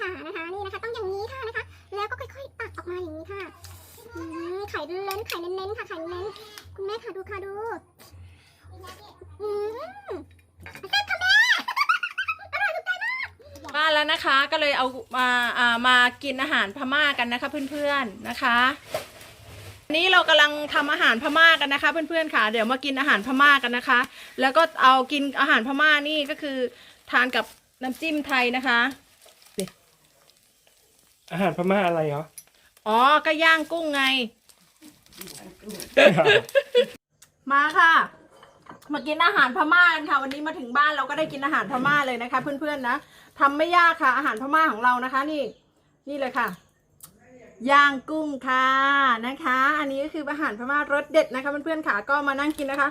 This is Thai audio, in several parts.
ค่ะนะคะนี่นะคะต้องอย่างนี้ค่ะนะคะ แล้วก็ค่อยๆตักออกมาอย่างนี้ค่ะไข่เล้นไข่เน้นๆค่ะไข่เน้นคุณแม่ค่ะดูค่ะดูอืมบค่ะแม่อร่อยถูกใจมากมาแล้วนะคะก็เลยเอามาอ่ามากินอาหารพม่ากันนะคะเพื่อนๆนะคะนี้เรากำลังทำอาหารพม่ากันนะคะ เพื่อนๆค่ะ เดี๋ยวมากินอาหารพม่ากันนะคะ แล้วก็เอากินอาหารพม่านี่ก็คือทานกับน้ำจิ้มไทยนะคะ อาหารพม่าอะไรเหรอ อ๋อ ก็ย่างกุ้งไง มาค่ะ มากินอาหารพม่ากันค่ะ วันนี้มาถึงบ้านเราก็ได้กินอาหารพม่าเลยนะคะ เพื่อนๆนะทำไม่ยากค่ะ อาหารพม่าของเรานะคะ นี่ นี่เลยค่ะ ย่างกุ้งค่ะนะคะ อันนี้ก็คืออาหารพม่ารสเด็ดนะคะเพื่อนๆค่ะ ก็มานั่งกินนะคะ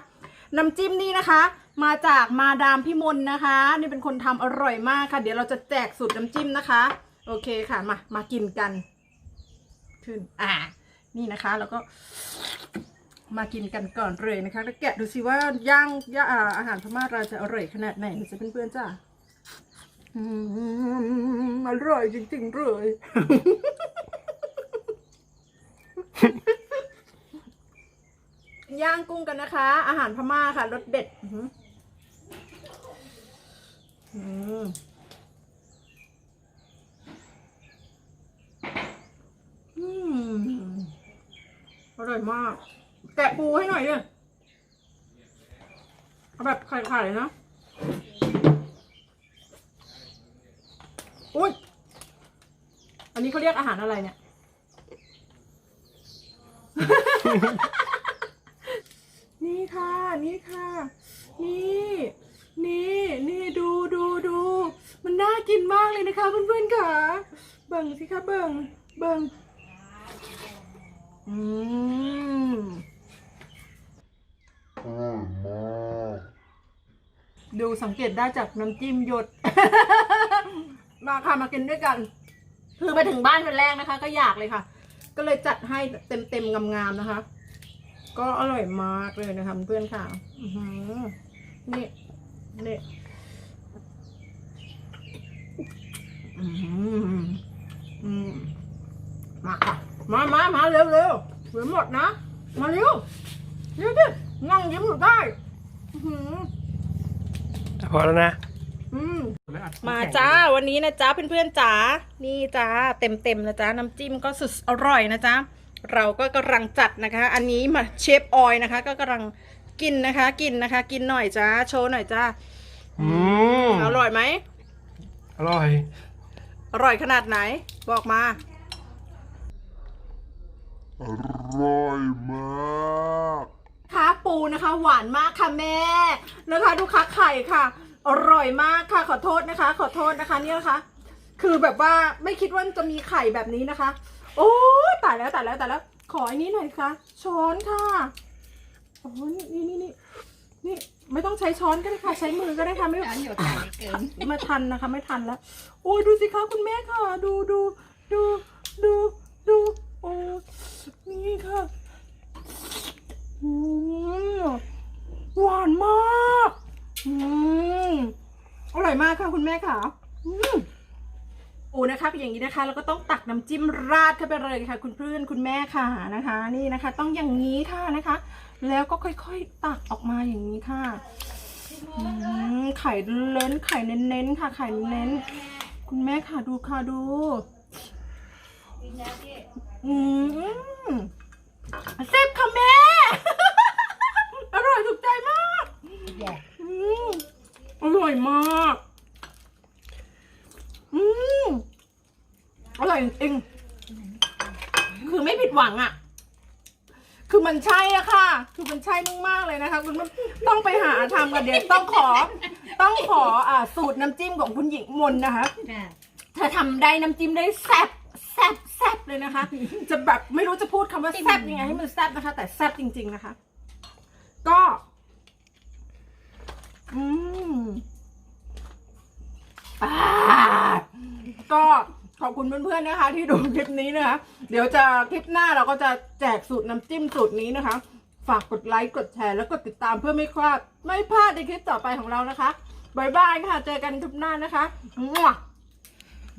น้ำจิ้มนี่นะคะ มาจากมาดามพี่มนนะคะ นี่เป็นคนทำอร่อยมากค่ะ เดี๋ยวเราจะแจกสูตรน้ำจิ้มนะคะ โอเคค่ะมามากินกัน ขึ้น อ่า นี่นะคะ แล้วก็ มากินกันก่อนเลยนะคะแล้วแกะดูสิว่าย่างย่าอาอาหารพม่าเราจะอร่อยขนาดไหนจะเพื่อนๆจ้าอืมอร่อยจริงๆเลยย่างกุ้งกันนะคะ อาหารพม่าค่ะรสเด็ด อืม อืมอ ร่อยมาก แกะปูให้หน่อยดิเอาแบบไข่ๆเลยนะ อุ้ย อันนี้เขาเรียกอาหารอะไรเนี่ย นี่ค่ะ นี่ค่ะ นี่ นี่ นี่ดูดูดู มันน่ากินมากเลยนะคะเพื่อนๆค่ะ เบิ่งสิคะเบิ่ง เบิ่ง อืมดูสังเกตได้จากน้ำจิ้มหยด มาค่ะมากินด้วยกัน คือไปถึงบ้านวันแรกนะคะ ก็อยากเลยค่ะ ก็เลยจัดให้เต็มๆงามๆนะคะ ก็อร่อยมากเลยนะคะเพื่อนค่ะนี่นี่อืมอืมมาค่ะ มามามาเร็วเร็วเหลือหมดนะ มาเร็วเร็วดินั่งยิ้มอยู่ได้อื้อหือพอแล้วนะ อืม มาจ้าวันนี้นะจ้าเพื่อนๆจ๋านี่จ้าเต็มๆนะจ้าน้ำจิ้มก็สุดอร่อยนะจ้าเราก็กำลังจัดนะคะ อันนี้มาเชฟออยนะคะ ก็กำลังกินนะคะ กินนะคะ กินหน่อยจ้าโชว์หน่อยจ้าอืมอร่อยไหม อร่อย อร่อยขนาดไหน บอกมา อร่อยมากค้าปูนะคะ หวานมากค่ะแม่นะคะดูค้าไข่ค่ะ อร่อยมากค่ะ ขอโทษนะคะ ขอโทษนะคะเนี่ยนะคะ คือแบบว่าไม่คิดว่าจะมีไข่แบบนี้นะคะ โอ้ตายแล้วตายแล้วตายแล้ว ขออันนี้หน่อยค่ะ ช้อนค่ะโอ้ยนี่นี่นี่นี่ไม่ต้องใช้ช้อนก็ได้ค่ะ ใช้มือก็ได้ค่ะไม่อันหยดใส่เกินไม่ทันนะคะ ไม่ทันแล้ว โอ้ยดูสิคะคุณแม่ค่ะ ดูดูดูดูดู โอ้นี่ค่ะอืมหวานมากอืมอร่อยมากค่ะคุณแม่ค่ะอืมโอ้นะคะเป็นอย่างนี้นะคะแล้วก็ต้องตักน้ำจิ้มราดเข้าไปเลยค่ะ คุณเพื่อนคุณแม่ค่ะนะคะ นี่นะคะ ต้องอย่างนี้ค่ะนะคะ แล้วก็ค่อยๆตักออกมาอย่างนี้ค่ะอืมไข่เล้นไข่เน้นๆค่ะ ไข่เน้นคุณแม่ค่ะดูค่ะดู อืมแซ่บค่ะแม่ อร่อยถูกใจมาก อืมอร่อยมาก อืมอร่อยจริงๆคือไม่ผิดหวังอะ คือมันใช่อะค่ะ คือมันใช่มากๆเลยนะคะ คุณผู้ต้องไปหาทำกันเดี๋ยวต้องขอ ต้องขออ่าสูตรน้ำจิ้มของคุณหญิงมนนะคะ เธอทำได้น้ำจิ้มได้แซ่บ แซ่บแซ่บเลยนะคะ จะแบบไม่รู้จะพูดคำว่าแซ่บยังไงให้มันแซ่บนะคะ แต่แซ่บจริง ๆนะคะ ก็ อืมอ่าก็ขอบคุณเพื่อนๆนะคะ ที่ดูคลิปนี้นะคะ เดี๋ยวจะคลิปหน้าเราก็จะแจกสูตรน้ำจิ้มสูตรนี้นะคะ ฝากกดไลค์กดแชร์แล้วกดติดตามเพื่อไม่พลาดไม่พลาดในคลิปต่อไปของเรานะคะบายบายค่ะ เจอกันคลิปหน้านะคะมั่ว